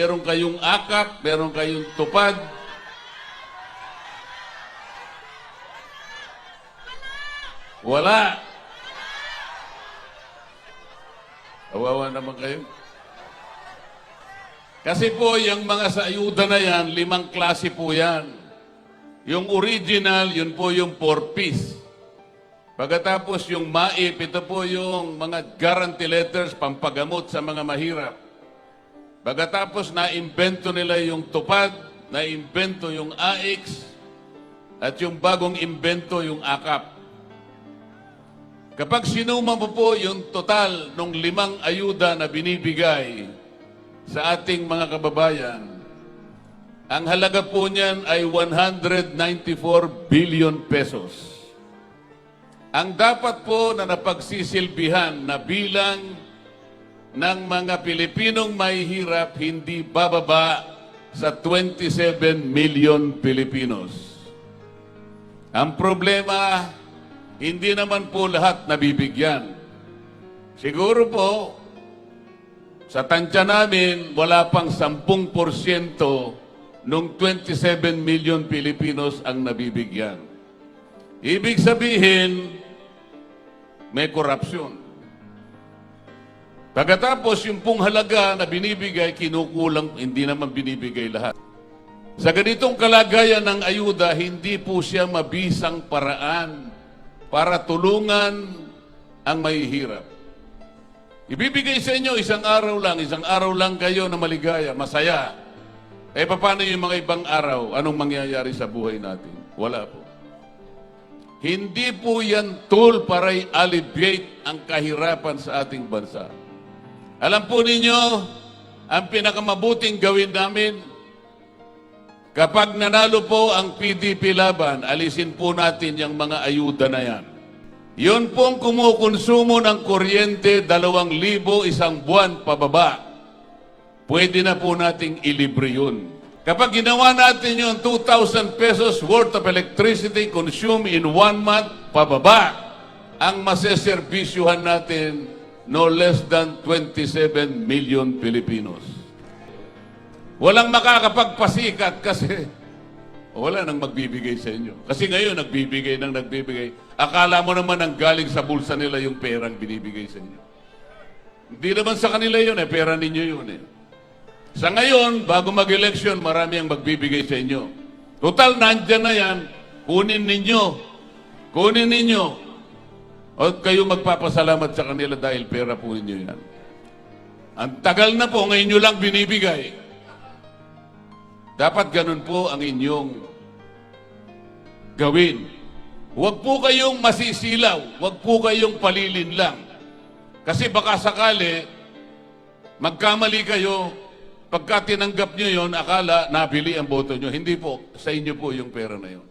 meron kayong akap, meron kayong tupad. Wala. Kawawa naman kayo. Kasi po, yung mga sa ayuda na yan, limang klase po yan. Yung original, yun po yung four-piece. Pagkatapos yung MAIP, ito po yung mga guarantee letters, pampagamot sa mga mahirap. Pagkatapos na-invento nila yung tupad, na-invento yung AX, at yung bagong invento yung AKAP. Kapag sinuma mo po yung total ng limang ayuda na binibigay sa ating mga kababayan, ang halaga po niyan ay 194 billion pesos. Ang dapat po na napagsisilbihan na bilang ng mga Pilipinong may hirap hindi bababa sa 27 million Pilipinos. Ang problema, hindi naman po lahat nabibigyan. Siguro po, sa tansya namin, wala pang 10% nung 27 million Pilipinos ang nabibigyan. Ibig sabihin, may korupsyon. Pagkatapos, yung pong halaga na binibigay, kinukulang, hindi naman binibigay lahat. Sa ganitong kalagayan ng ayuda, hindi po siya mabisang paraan para tulungan ang mahihirap. Ibibigay sa inyo isang araw lang, isang araw lang kayo na maligaya, masaya. Eh, paano yung mga ibang araw? Anong mangyayari sa buhay natin? Wala po. Hindi po yan tool para i-alleviate ang kahirapan sa ating bansa. Alam po ninyo, ang pinakamabuting gawin namin, kapag nanalo po ang PDP laban, alisin po natin yung mga ayuda na yan. Yun pong kumukonsumo ng kuryente, dalawang libo isang buwan pababa. Pwede na po nating ilibre yun. Kapag ginawa natin yung 2,000 pesos worth of electricity consumed in one month pababa, ang maseserbisyuhan natin no less than 27 million Filipinos. Walang makakapagpasikat kasi wala nang magbibigay sa inyo. Kasi ngayon, nagbibigay nang nagbibigay. Akala mo naman ang galing sa bulsa nila yung perang binibigay sa inyo. Hindi naman sa kanila yun eh, pera ninyo yun eh. Sa ngayon, bago mag-election, marami ang magbibigay sa inyo. Total, nandyan na yan. Kunin ninyo. Kunin ninyo. O kayo magpapasalamat sa kanila dahil pera po ninyo yan. Ang tagal na po, ngayon nyo lang binibigay. Dapat ganun po ang inyong gawin. Huwag po kayong masisilaw. Huwag po kayong palilin lang. Kasi baka sakali, magkamali kayo, pagka tinanggap nyo yon akala nabili ang boto nyo. Hindi po, sa inyo po yung pera na yon.